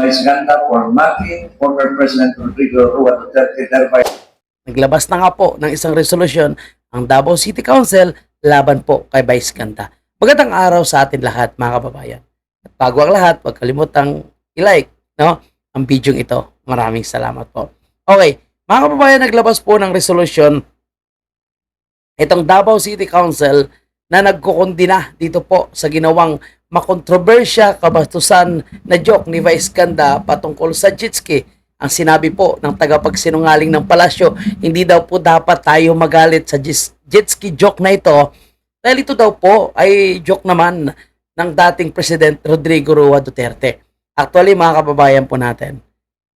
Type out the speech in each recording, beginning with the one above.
Vice Ganda for mocking former President Rodrigo Rua Duterte thereby Naglabas na nga po ng isang resolusyon ang Davao City Council laban po kay Vice Ganda. Magandang araw sa atin lahat mga kababayan. At bago ang lahat, huwag kalimutang i-like no, ang video ito. Maraming salamat po. Okay, mga kababayan, naglabas po ng resolusyon itong Davao City Council na nagkukondina dito po sa ginawang makontrobersya kabastusan na joke ni Vice Ganda patungkol sa Jitski. Ang sinabi po ng tagapagsinungaling ng palasyo, hindi daw po dapat tayo magalit sa Jitski joke na ito dahil ito daw po ay joke naman ng dating President Rodrigo Roa Duterte. Actually, mga kababayan po natin,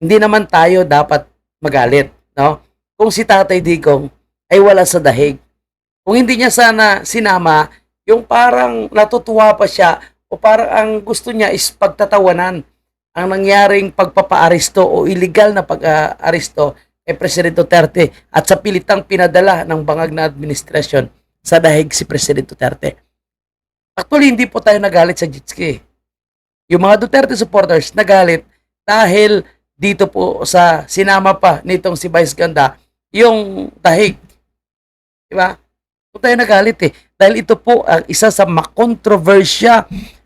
hindi naman tayo dapat magalit, no? Kung si Tatay Digong ay wala sa dahig. Kung hindi niya sana sinama, yung parang natutuwa pa siya o parang ang gusto niya is pagtatawanan ang nangyaring pagpapaaresto o illegal na pag-aresto kay President Duterte at sa pilitang pinadala ng bangag na administrasyon sa dahig si President Duterte. Actually, hindi po tayo nagalit sa Jitski. Yung mga Duterte supporters nagalit dahil dito po sa sinama pa nitong si Vice Ganda yung dahig. Diba? Po tayo nagalit eh. Dahil ito po ang isa sa makontrobersya,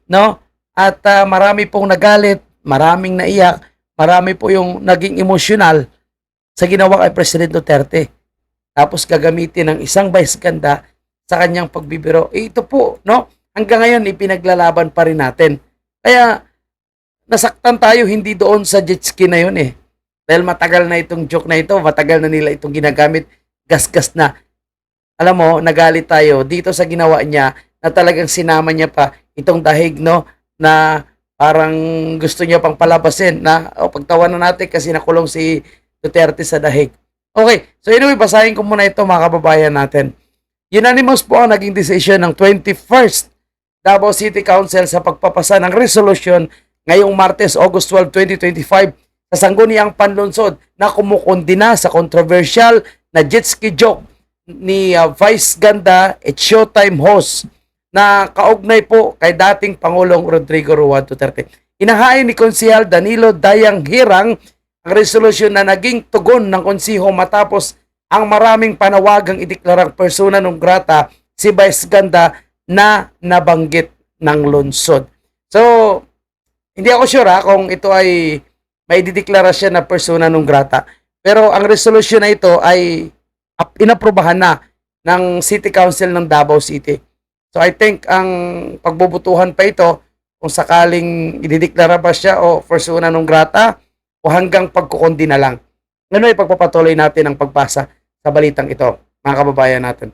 no? At ah, marami pong nagalit, maraming naiyak, marami po yung naging emosyonal sa ginawa kay President Duterte. Tapos gagamitin ng isang vice ganda sa kanyang pagbibiro. Eh, ito po, no? Hanggang ngayon, ipinaglalaban pa rin natin. Kaya, nasaktan tayo hindi doon sa jet ski na yun eh. Dahil matagal na itong joke na ito, matagal na nila itong ginagamit, gasgas na. Alam mo, nagalit tayo dito sa ginawa niya na talagang sinama niya pa itong dahig, no? Na parang gusto niya pang palabasin na o pagtawanan natin kasi nakulong si Duterte sa dahig. Okay, so anyway, basahin ko muna ito mga kababayan natin. Unanimous po ang naging decision ng 21st Davao City Council sa pagpapasa ng resolution ngayong Martes, August 12, 2025 sa sangguniang panlunsod na kumukondina sa controversial na jet ski joke ni uh, Vice Ganda at Showtime host na kaugnay po kay dating Pangulong Rodrigo Roa Duterte. Inahain ni Konsehal Danilo Dayang Hirang ang resolusyon na naging tugon ng konsiho matapos ang maraming panawagang ideklarang persona non grata si Vice Ganda na nabanggit ng lungsod. So, hindi ako sure ha, kung ito ay may dideklara na persona non grata. Pero ang resolusyon na ito ay ap- inaprubahan na ng City Council ng Davao City. So I think ang pagbubutuhan pa ito kung sakaling idideklara ba siya o persona non grata o hanggang pagkukundi na lang. Ano ay pagpapatuloy natin ang pagbasa sa balitang ito, mga kababayan natin.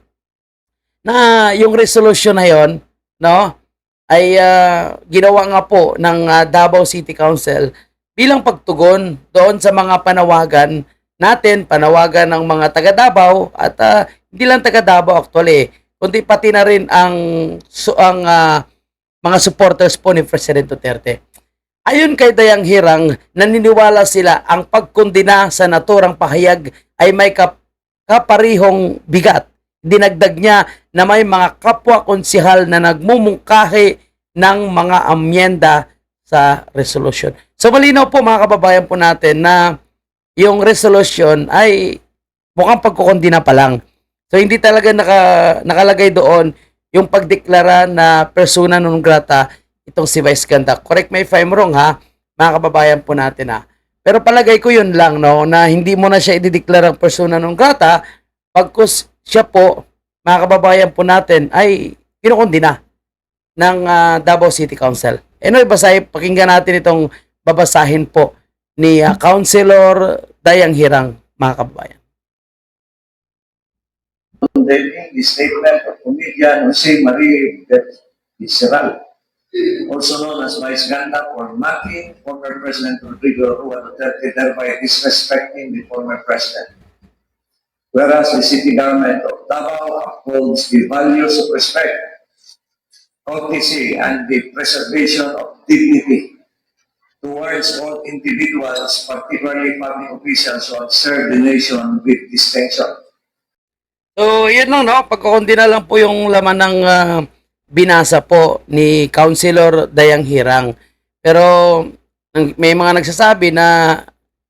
Na yung resolution na yon, no, ay ah, ginawa nga po ng ah, Davao City Council bilang pagtugon doon sa mga panawagan natin, panawagan ng mga taga Davao at ah, hindi lang taga Davao actually, kundi pati na rin ang su- ang ah, mga supporters po ni President Duterte. Ayon kay Dayang Hirang, naniniwala sila ang pagkondina sa naturang pahayag ay may kap- kaparihong bigat. Dinagdag niya na may mga kapwa konsihal na nagmumungkahi ng mga amyenda sa resolution. So malinaw po mga kababayan po natin na yung resolution ay mukhang pagkukondina pa lang. So hindi talaga naka, nakalagay doon yung pagdeklara na persona non grata itong si Vice Ganda. Correct me if I'm wrong ha, mga kababayan po natin ha. Pero palagay ko yun lang no, na hindi mo na siya idideklara persona non grata pagkus siya po, mga kababayan po natin, ay kinukundina ng ah, Davao City Council. Anyway, basahin, pakinggan natin itong babasahin po ni ah, Councilor Dayang Hirang, mga kababayan. Condemning the statement of comedian Jose Marie Visceral, also known as Vice Ganda for mocking former President Rodrigo Rua Duterte thereby disrespecting the former president. Whereas the city government of Davao upholds the values of respect, courtesy, and the preservation of dignity towards all individuals, particularly public officials who have served the nation with distinction. So, yun lang, no? Pagkukundina lang po yung laman ng ah, binasa po ni Councilor Dayang Hirang. Pero, May mga nagsasabi na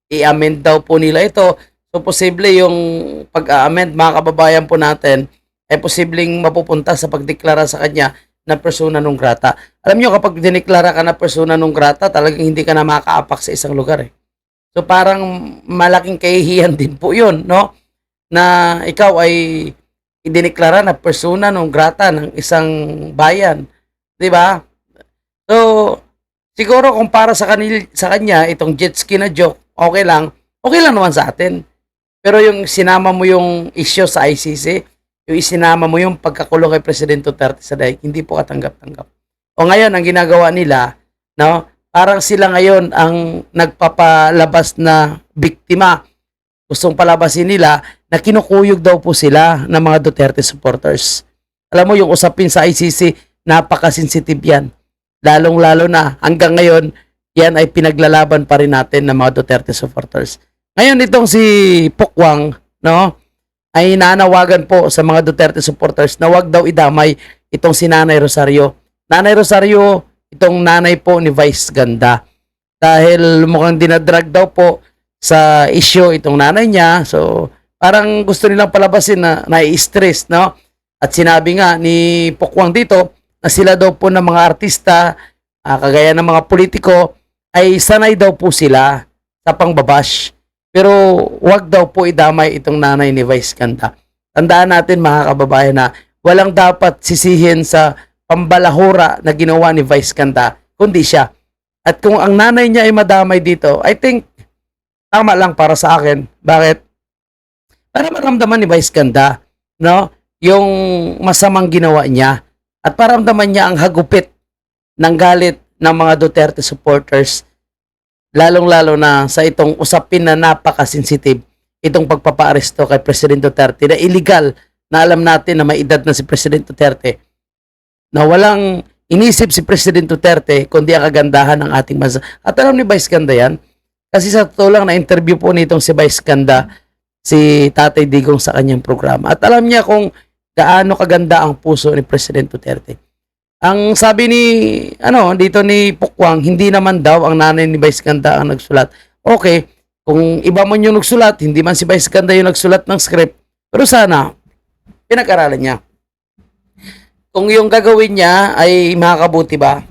i-amend daw po nila ito. So, posible yung pag-amend, mga kababayan po natin, ay posibleng mapupunta sa pagdeklara sa kanya na persona non grata. Alam nyo, kapag dineklara ka na persona non grata, talagang hindi ka na makaapak sa isang lugar eh. So, parang malaking kahihiyan din po yun, no? Na ikaw ay idineklara na persona non grata ng isang bayan. 'Di ba? So, siguro kung para sa kanil sa kanya itong jet ski na joke, okay lang. Okay lang naman sa atin. Pero yung sinama mo yung issue sa ICC, yung isinama mo yung pagkakulong kay Presidente Duterte sa daig, hindi po katanggap-tanggap. O ngayon, ang ginagawa nila, no, parang sila ngayon ang nagpapalabas na biktima. Gustong palabasin nila na kinukuyog daw po sila ng mga Duterte supporters. Alam mo, yung usapin sa ICC, napaka-sensitive yan. Lalong-lalo na hanggang ngayon, yan ay pinaglalaban pa rin natin ng mga Duterte supporters. Ngayon itong si Pukwang, no, ay nanawagan po sa mga Duterte supporters na wag daw idamay itong si Nanay Rosario. Nanay Rosario, itong nanay po ni Vice Ganda. Dahil mukhang dinadrag daw po sa issue itong nanay niya. So, parang gusto nilang palabasin na nai-stress, no? At sinabi nga ni Pukwang dito na sila daw po ng mga artista, ah, kagaya ng mga politiko, ay sanay daw po sila sa pangbabash. Pero wag daw po idamay itong nanay ni Vice Ganda. Tandaan natin mga kababayan na walang dapat sisihin sa pambalahura na ginawa ni Vice Ganda, kundi siya. At kung ang nanay niya ay madamay dito, I think tama lang para sa akin. Bakit? Para maramdaman ni Vice Ganda, no? Yung masamang ginawa niya at paramdaman niya ang hagupit ng galit ng mga Duterte supporters lalong-lalo na sa itong usapin na napaka-sensitive itong pagpapaaresto kay President Duterte na illegal na alam natin na may edad na si President Duterte na walang inisip si President Duterte kundi ang kagandahan ng ating bansa. At alam ni Vice Ganda yan kasi sa totoo lang na interview po nitong si Vice Ganda si Tatay Digong sa kanyang programa. At alam niya kung gaano kaganda ang puso ni President Duterte. Ang sabi ni ano dito ni Pukwang, hindi naman daw ang nanay ni Vice Ganda ang nagsulat. Okay, kung iba man yung nagsulat, hindi man si Vice Ganda yung nagsulat ng script, pero sana pinag-aralan niya. Kung yung gagawin niya ay makakabuti ba?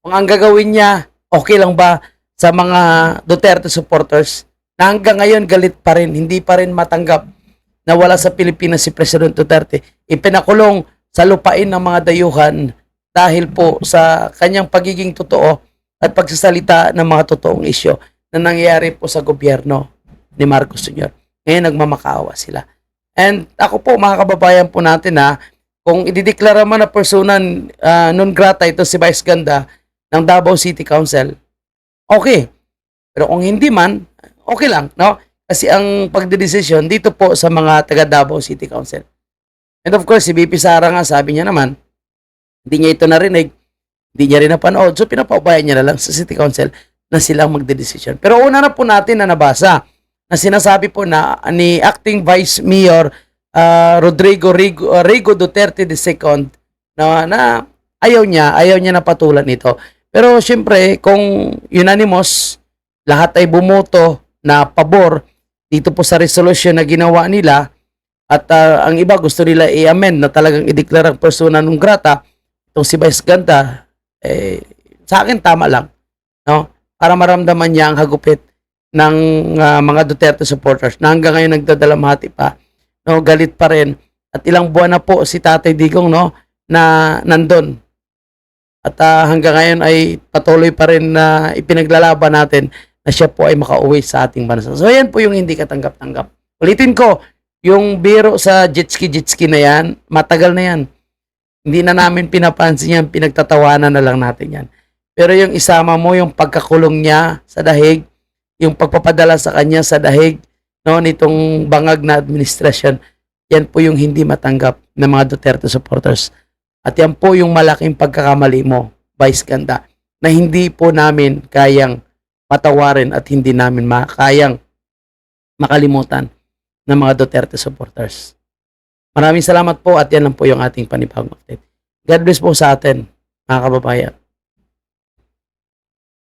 Kung ang gagawin niya, okay lang ba sa mga Duterte supporters na hanggang ngayon galit pa rin, hindi pa rin matanggap na wala sa Pilipinas si President Duterte. Ipinakulong sa lupain ng mga dayuhan dahil po sa kanyang pagiging totoo at pagsasalita ng mga totoong isyo na nangyayari po sa gobyerno ni Marcos Sr. Ngayon nagmamakaawa sila. And ako po mga kababayan po natin na kung idideklara man na persona ah, non grata ito si Vice Ganda ng Davao City Council, okay. Pero kung hindi man, okay lang, no? Kasi ang pagdedesisyon dito po sa mga taga Davao City Council. And of course, si BP Sara nga sabi niya naman, hindi niya ito narinig, hindi niya rin napanood. So, pinapaubayan niya na lang sa City Council na silang magdedesisyon. Pero una na po natin na nabasa na sinasabi po na ni Acting Vice Mayor ah, Rodrigo Rigo, ah, Rigo Duterte II na, na ayaw niya, ayaw niya na patulan ito. Pero syempre, kung unanimous, lahat ay bumoto na pabor dito po sa resolution na ginawa nila. At ah, ang iba gusto nila i-amend na talagang ideklara ang persona non grata. Itong si Vice Ganda eh, sa akin tama lang no? Para maramdaman niya ang hagupit ng ah, mga Duterte supporters na hanggang ngayon nagdadalamhati pa no? Galit pa rin. At ilang buwan na po si Tatay Digong no? Na nandun. At ah, hanggang ngayon ay patuloy pa rin na ipinaglalaban natin na siya po ay makauwi sa ating bansa. So yan po yung hindi katanggap-tanggap. Ulitin ko, yung biro sa jet ski jet ski na yan, matagal na yan. Hindi na namin pinapansin yan, pinagtatawanan na lang natin yan. Pero yung isama mo, yung pagkakulong niya sa dahig, yung pagpapadala sa kanya sa dahig, no, nitong bangag na administrasyon, yan po yung hindi matanggap ng mga Duterte supporters. At yan po yung malaking pagkakamali mo, Vice Ganda, na hindi po namin kayang patawarin at hindi namin makayang makalimutan ng mga Duterte supporters. Maraming salamat po at yan lang po yung ating panibagong update. God bless po sa atin, mga kababayan.